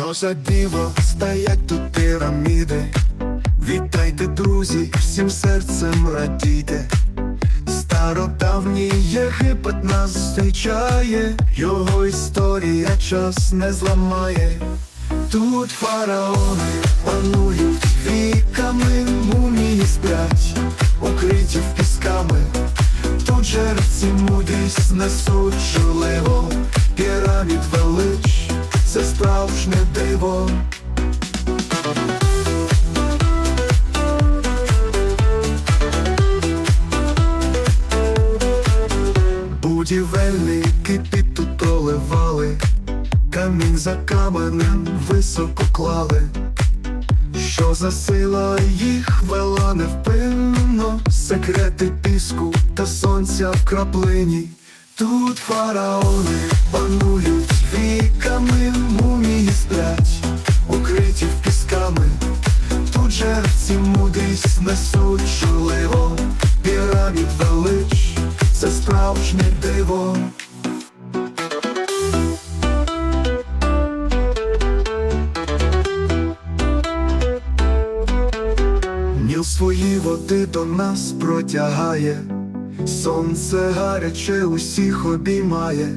Що за диво стоять тут піраміди? Вітайте, друзі, всім серцем радійте. Стародавній Єгипет нас зустрічає, його історія час не зламає. Тут фараони диво. Будівельники під тут проливали, камінь за каменем високо клали. Що за сила їх вела невпинно, секрети піску та сонця в краплині. Тут фараони панують жерці мудрість несуть журливо, пірамід велич, це справжнє диво. Ніл свої води до нас протягає, сонце гаряче усіх обіймає,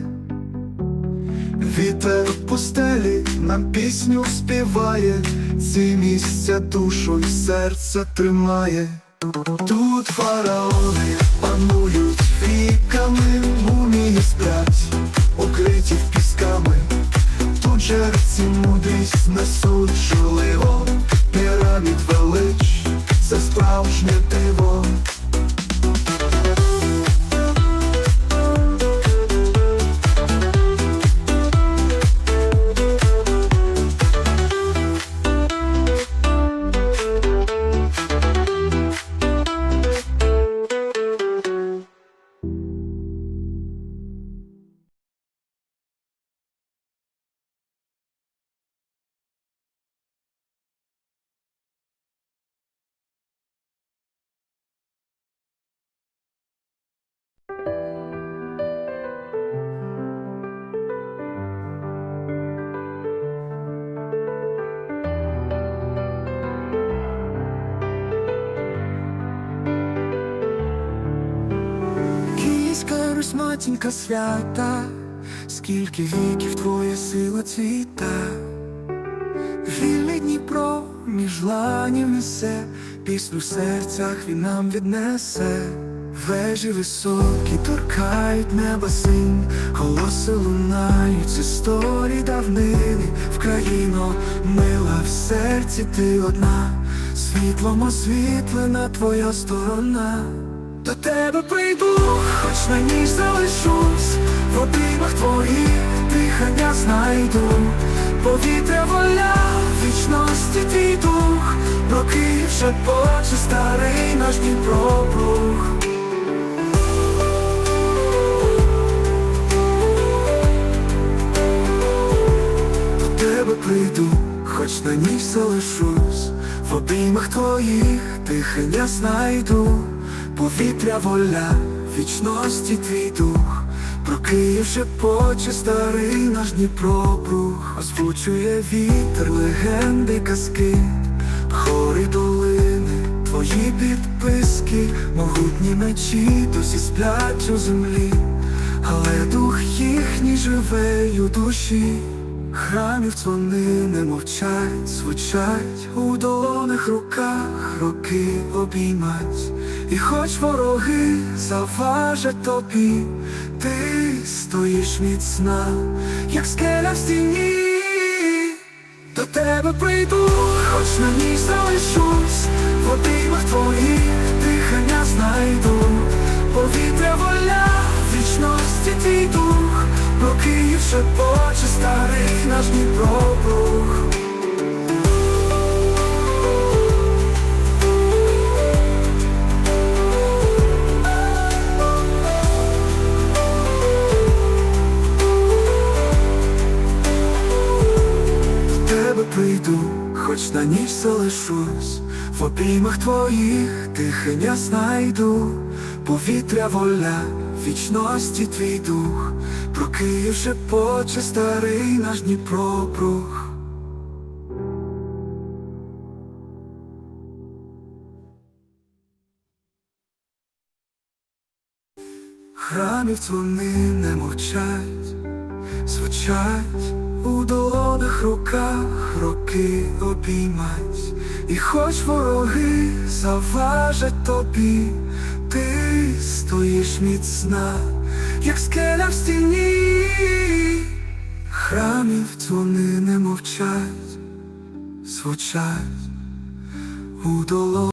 вітер в пустелі нам пісню співає, ці місця душу й серце тримає. Тут фараони панують віками, мумії сплять, укриті в пісками. Тут жерці мудрість Русь, матінка свята, скільки віків твоя сила цвіта, вільний Дніпро між ланів несе, пісню в серцях він нам віднесе, вежі високі торкають неба синь, голоси лунають історії давнини, в країно мила в серці ти одна, світлом освітлена твоя сторона. До тебе прийду, хоч на ніч залишусь, в обіймах твоїх дихання знайду, повітря воля, вічності твій дух, роки вже поче старий наш Дніпро брух. До тебе прийду, хоч на ніч залишусь, в обіймах твоїх дихання знайду, повітря воля, вічності твій дух, про шепоче старий наш Дніпробрух озвучує вітер, легенди, казки, гори долини, твої підписки, могутні мечі досі сплять у землі, але дух їхній живе у душі. Храмів дзвони не мовчать, звучать у долоних руках роки обіймать, і хоч вороги заважать тобі, ти стоїш міцна, як скеля в стіні. До тебе прийду, хоч на ніч залишусь, в обіймах твоїх дихання знайду, повітря воля, вічності твій дух, про Київ шепоче старий наш Дніпро ніч на ніч залишусь, в обіймах твоїх тихеня знайду, повітря воля, вічності твій дух, прокиївши поче старий наш Дніпробрух. Храмів дзвони не мовчать, звучать у долонах руках роки обіймать, і хоч вороги заважать тобі, ти стоїш міцна, як скеля в стіні, храмів дзвони не мовчать, звучать у долонах